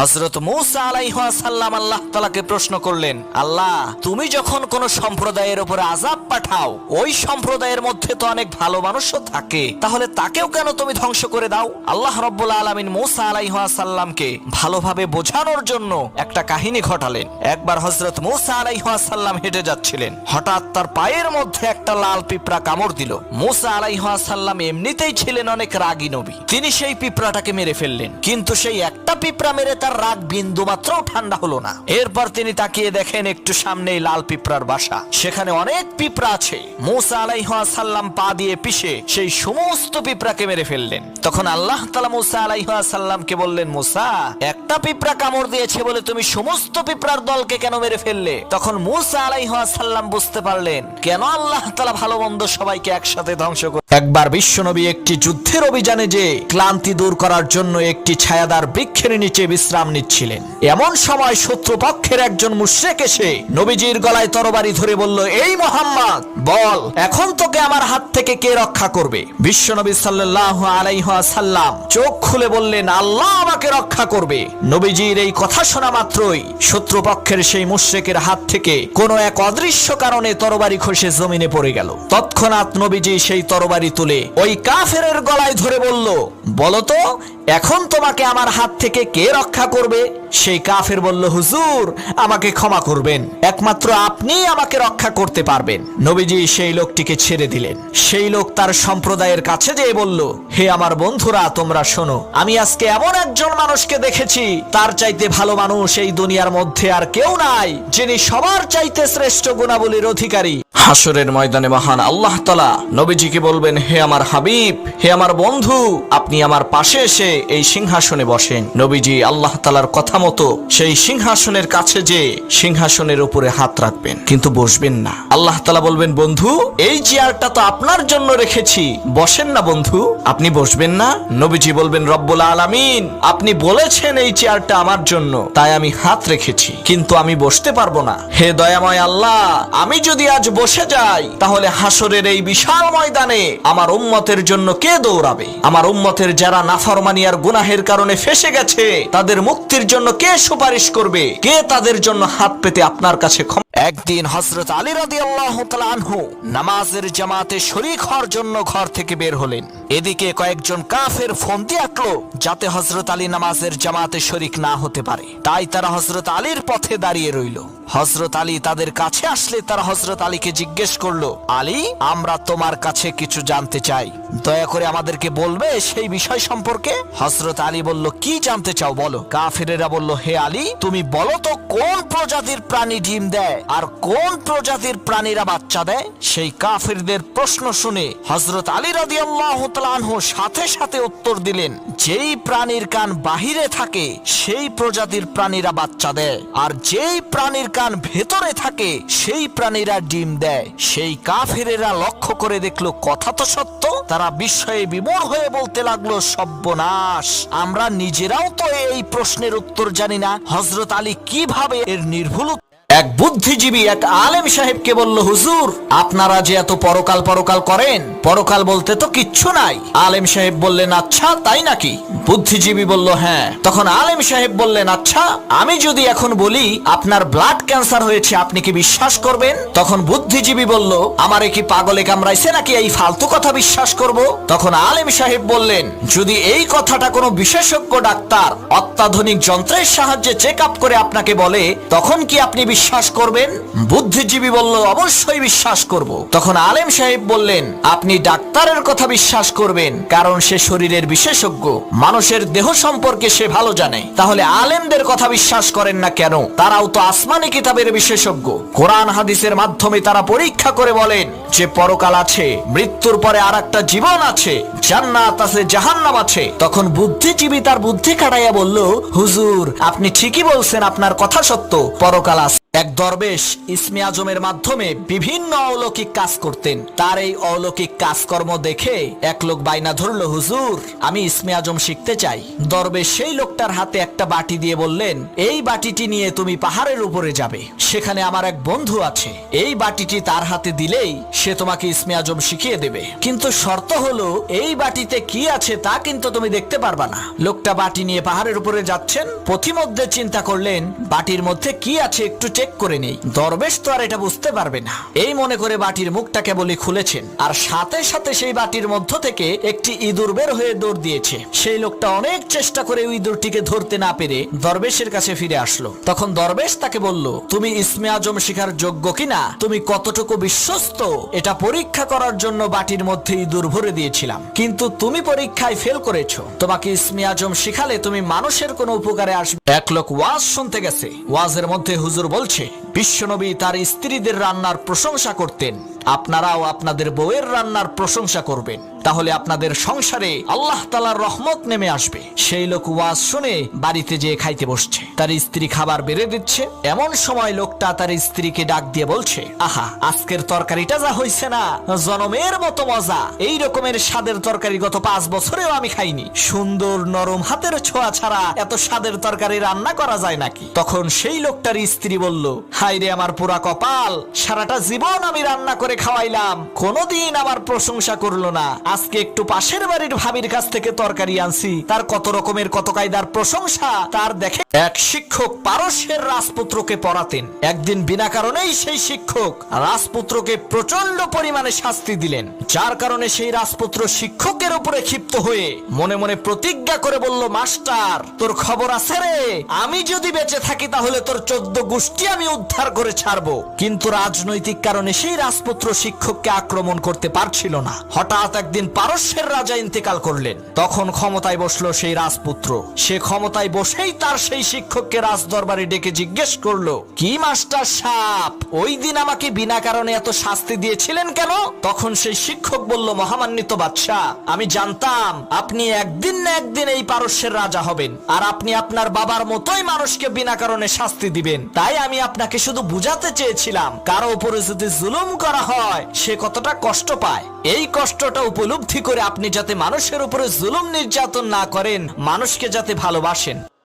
হজরত মৌসা আলাইহাসাল্লাম আল্লাহ তালাকে প্রশ্ন করলেন, আল্লাহ, তুমি যখন কোন সম্প্রদায়ের উপরে আজাব পাঠাও, ওই সম্প্রদায়ের মধ্যে তো অনেক ভালো মানুষও থাকে, তাহলে তাকেও কেন তুমি ধ্বংস করে দাও? আল্লাহ রব্বুল আলমিন মুসা আলাইহাসাল্লামকে ভালোভাবে বোঝানোর জন্য একটা কাহিনী ঘটালেন। একবার হজরত মুসা আলাইহাসাল্লাম হেঁটে যাচ্ছিলেন, হঠাৎ তার পায়ের মধ্যে একটা লাল পিঁপড়া কামড় দিল। মৌসা মুসা আলাইহাসাল্লাম এমনিতেই ছিলেন অনেক রাগী নবী, তিনি সেই পিঁপড়াটাকে মেরে ফেললেন, কিন্তু সেই একটা পিঁপড়া মেরে তার রাগ বিন্দু মাত্রও ঠান্ডা হলো না। এরপর তিনি তাকিয়ে দেখেন একটু সামনেই লাল পিঁপড়ার বাসা। সেখানে অনেক পিঁপড়া আছে। মুসা আলাইহাসাল্লাম পা দিয়ে পিষে সেই সমস্ত পিঁপড়াকে মেরে ফেললেন। তখন আল্লাহ তালা মুসা আলাইহাসাল্লামকে বললেন, মুসা, একটা পিঁপড়া কামড় দিয়েছে বলে তুমি সমস্ত পিঁপড়ার দলকে কেন মেরে ফেললে? তখন মুসা আলাইহাসাল্লাম বুঝতে পারলেন, কেন আল্লাহ তালা ভালো মন্দ সবাইকে একসাথে ধ্বংস করে একবার বিশ্বনবী একটি যুদ্ধের অভিযানে যে ক্লান্তি দূর করার জন্য একটি ছায়াদার বৃক্ষের নিচে বিশ্রাম নিচ্ছিলেন। এমন সময় শত্রুপক্ষের একজন মুশ্রেক এসে নবীজির গলায় তরবারি ধরে বলল, এই মোহাম্মদ, বল, এখন তোকে আমার হাত থেকে কে রক্ষা করবে? বিশ্বনবী সাল্লাহ আলাইহাসাল্লাম চোখ খুলে বললেন, আল্লাহ আমাকে রক্ষা করবে। নবীজির এই কথা শোনা মাত্রই শত্রুপক্ষের সেই মুশ্রেকের হাত থেকে কোনো এক অদৃশ্য কারণে তরবারি খসে জমিনে পড়ে গেল। তৎক্ষণাৎ নবীজি সেই তরবারি তুলে ওই কাফেরের গলায় ধরে বলল, বলতো, এখন তোমাকে আমার হাত থেকে কে রক্ষা করবে? সেই কাফের বলল, হুজুর, আমাকে ক্ষমা করবেন। একমাত্র আপনিই আমাকে রক্ষা করতে পারবেন। নবীজি সেই লোকটিকে ছেড়ে দিলেন। সেই লোক তার সম্প্রদায়ের কাছে যেয়ে বলল, হে আমার বন্ধুরা, তোমরা শোনো, আমি আজকে এমন একজন মানুষকে দেখেছি, তার চাইতে ভালো মানুষ এই দুনিয়ার মধ্যে আর কেউ নাই, যিনি সবার চাইতে শ্রেষ্ঠ গুণাবলীর অধিকারী। হাসরের ময়দানে মহান আল্লাহ তালা নবীজিকে বলবেন, হে আমার হাবিব, হে আমার বন্ধু, আপনি আমার পাশে এসে এই সিংহাসনে বসেন। নবীজি আল্লাহ তালার কথা মতো সেই সিংহাসনের কাছে যে সিংহাসনের উপরে হাত রাখবেন, কিন্তু বসবেন না। আল্লাহ তালা বলবেন, বন্ধু, এই চেয়ারটা তো আপনার জন্য রেখেছি। বসেন না বন্ধু, আপনি বসবেন না। নবীজি বলবেন, রব্বুল আলামিন, আপনি বলেছেন এই চেয়ারটা আমার জন্য, তাই আমি হাত রেখেছি, কিন্তু আমি বসতে পারব না। হে দয়াময় আল্লাহ, আমি যদি আজ বসে যাই তাহলে হাসরের এই বিশাল ময়দানে আমার উম্মতের জন্য কে দৌড়াবে? আমার উম্মতের যারা নাফরমানি আর গুনাহের কারণে ফেসে গেছে, তাদের মুক্তির জন্য কে সুপারিশ করবে? কে তাদের জন্য হাত পেতে আপনার কাছে ক্ষমা একদিন হজরত আলী রাদি আল্লাহ আনহু নামাজের জামাতে শরিক হওয়ার জন্য ঘর থেকে বের হলেন। এদিকে কয়েকজন কাফের ফোন দিয়ে আঁকলো যাতে হজরত আলী নামাজের জামাতে শরিক না হতে পারে। তাই তারা হজরত আলীর পথে দাঁড়িয়ে রইল। হজরত আলী তাদের কাছে আসলে তারা হজরত আলীকে জিজ্ঞেস করল, আলী, আমরা তোমার কাছে কিছু জানতে চাই। দয়া করে আমাদেরকে বলবে সেই বিষয় সম্পর্কে? হজরত আলী বলল, কি জানতে চাও বলো? কাফেরেরা বলল, হে আলী, তুমি বলো তো কোন প্রজাতির প্রাণী ডিম দেয়? আর কোন প্রজাতির প্রাণীরা বাচ্চা দেয়? সেই কাফেরদের প্রশ্ন শুনে হজরত আলী রাদি আল্লাহ সাথে সাথে উত্তর দিলেন, যেই প্রাণীর কান বাহিরে থাকে, সেই প্রজাতির প্রাণীরা বাচ্চা দেয়। আর যেই প্রাণীর কান ভেতরে থাকে, সেই প্রাণীরা ডিম দেয়। সেই কাফেরেরা লক্ষ্য করে দেখল, কথা তো সত্য। তারা বিস্ময়ে বিমর হয়ে বলতে লাগল, সব্যনাশ। আমরা নিজেরাও তো এই প্রশ্নের উত্তর জানি না। হজরত আলী কীভাবে এর নির্ভুল এক বুদ্ধিজীবী এক আলেম সাহেবকে বলল, হুজুর, আপনারা যে এত পরকাল পরকাল করেন, পরকাল বলতে তো কিচ্ছু নাই। আলেম সাহেব বললেন আচ্ছা তাই নাকি? বুদ্ধিজীবী বলল হ্যাঁ। তখন আলেম সাহেব বললেন আচ্ছা আমি যদি এখন বলি, আপনার ব্লাড ক্যান্সার হয়েছে, আপনি কি বিশ্বাস করবেন? তখন বুদ্ধিজীবী বলল, আমারে কি পাগলে কামড়াইছে নাকি এই ফালতু কথা বিশ্বাস করব? তখন আলেম সাহেব বললেন, যদি এই কথাটা কোনো বিশেষজ্ঞ ডাক্তার অত্যাধুনিক যন্ত্রের সাহায্যে চেক আপ করে আপনাকে বলে, তখন কি আপনি বিশ্বাস করবেন? বুদ্ধিজীবী বলল, অবশ্যই বিশ্বাস করব। তখন আলেম সাহেব বললেন, আপনি ডাক্তারের কথা বিশ্বাস করবেন, কারণ সে শরীরের বিশেষজ্ঞ। মানুষের দেহ সম্পর্কে সে ভালো জানে। তাহলে আলেমদের কথা বিশ্বাস করেন না কেন? তারাও তো আসমানি কিতাবের বিশেষজ্ঞ। কোরআন হাদিসের মাধ্যমে তারা পরীক্ষা করে বলেন, যে পরকাল আছে, মৃত্যুর পরে আর একটা জীবন আছে, জান্নাত আছে, জাহান্নাম আছে। তখন বুদ্ধিজীবী তার বুদ্ধি কাটাইয়া বলল, হুজুর, আপনি ঠিকই বলছেন, আপনার কথা সত্য, পরকাল আছে। এক দরবেশ ইসমে আজমের মাধ্যমে বিভিন্ন অলৌকিক কাজ করতেন। তার এই অলৌকিক কাজকর্ম দেখে এক লোক বাইনা ধরল, হুজুর, আমি ইসমে আজম শিখতে চাই। দরবেশ সেই লোকটার হাতে একটা বাটি দিয়ে বললেন, এই বাটিটি নিয়ে তুমি পাহাড়ের উপরে যাবে। সেখানে আমার এক বন্ধু আছে। এই বাটিটি তার হাতে দিলেই সে তোমাকে ইসমে আজম শিখিয়ে দেবে। কিন্তু শর্ত হলো, এই বাটিতে কি আছে তা কিন্তু তুমি দেখতে পারবা না। লোকটা বাটি নিয়ে পাহাড়ের উপরে যাচ্ছেন। পথিমধ্যে চিন্তা করলেন, বাটির মধ্যে কি আছে একটু চেক করে নেই। দরবেশ তো আর এটা বুঝতে পারবে না। এই মনে করে বাটির মুখটা কেবলই খুলেছেন। আর সাথে সাথে সেই বাটির মধ্য থেকে একটি ইঁদুর বের হয়ে দৌড় দিয়েছে। সেই লোকটা অনেক চেষ্টা করে ইঁদুরটিকে ধরতে না পেরে দরবেশের কাছে ফিরে আসলো। তখন দরবেশ তাকে বলল, তুমি ইসমে আজম শিখার যোগ্য কিনা? তুমি কতটুকু বিশ্বস্ত? এটা পরীক্ষা করার জন্য বাটির মধ্যে ইঁদুর ভরে দিয়েছিলাম। কিন্তু তুমি পরীক্ষায় ফেল করেছ। তোমাকে ইসমে আজম শিখালে তুমি মানুষের কোনো উপকারে আসবে এক লোক ওয়াজ শুনতে গেছে। ওয়াজের মধ্যে হুজুর বলছে বিশ্বনবী তার স্ত্রীদের রান্নার প্রশংসা করতেন। আপনারাও আপনাদের বউয়ের রান্নার প্রশংসা করবেন। তাহলে আপনাদের সংসারে আল্লাহ তালার রহমত নেমে আসবে। সেই লোক ওয়াজ শুনে বাড়িতে যেয়ে খাইতে বসছে। তার স্ত্রী খাবার বেড়ে দিচ্ছে। এমন সময় লোকটা তার স্ত্রীকে ডাক দিয়ে বলছে, আহা, আজকের তরকারিটা যা হইছে না, জনমের মতো মজা। এই রকমের স্বাদের তরকারি গত পাঁচ বছরেও আমি খাইনি। সুন্দর নরম হাতের ছোঁয়া ছাড়া এত স্বাদের তরকারি রান্না করা যায় নাকি? তখন সেই লোকটার স্ত্রী বলল হাই রে আমার পুরা কপাল, সারাটা জীবন আমি রান্না করে খাওয়াইলাম। কোনোদিন আমার প্রশংসা করল না। আজকে একটু পাশের বাড়ির ভাবির কাছ থেকে তরকারি আনছি। তার কত রকমের, কত কায়দার প্রশংসা, তার দেখে এক শিক্ষক পারস্যের রাজপুত্রকে পড়াতেন একদিন বিনা কারণেই সেই শিক্ষক রাজপুত্রকে প্রচণ্ড পরিমাণে শাস্তি দিলেন। যার কারণে সেই রাজপুত্র শিক্ষকের উপরে ক্ষিপ্ত হয়ে মনে মনে প্রতিজ্ঞা করে বলল, মাস্টার, তোর খবর আছে রে? আমি যদি বেঁচে থাকি তাহলে তোর চোদ্দ গোষ্ঠী আমি উদ্ধার করে ছাড়বো। কিন্তু রাজনৈতিক কারণে সেই রাজপুত্র শিক্ষককে আক্রমণ করতে পারছিল না। হঠাৎ একদিন পারস্যের রাজা ইন্তেকাল করলেন। তখন ক্ষমতায় বসল সেই রাজপুত্র। সে ক্ষমতায় বসেই তার সেই শিক্ষককে রাজ দরবারে ডেকে জিজ্ঞেস করল, কি মাস্টার সাপ? ওই দিন আমাকে বিনা কারণে এত শাস্তি দিয়েছিলেন কেন? তখন সেই শিক্ষক বলল, মহামান্বিত বাদশাহ আমি জানতাম আপনি একদিন না একদিন এই পারস্যের রাজা হবেন, আর আপনি আপনার বাবার মতোই মানুষকে বিনা কারণে শাস্তি দিবেন। তাই আমি আপনাকে শুধু বুঝাতে চেয়েছিলাম, কারও উপরে যদি জুলুম করা হয়, সে কতটা কষ্ট পায়। এই কষ্টটা উপলব্ধি করে আপনি যাতে মানুষের উপরে জুলুম নির্যাতন না করেন, মানুষকে যাতে ভালোবাসেন।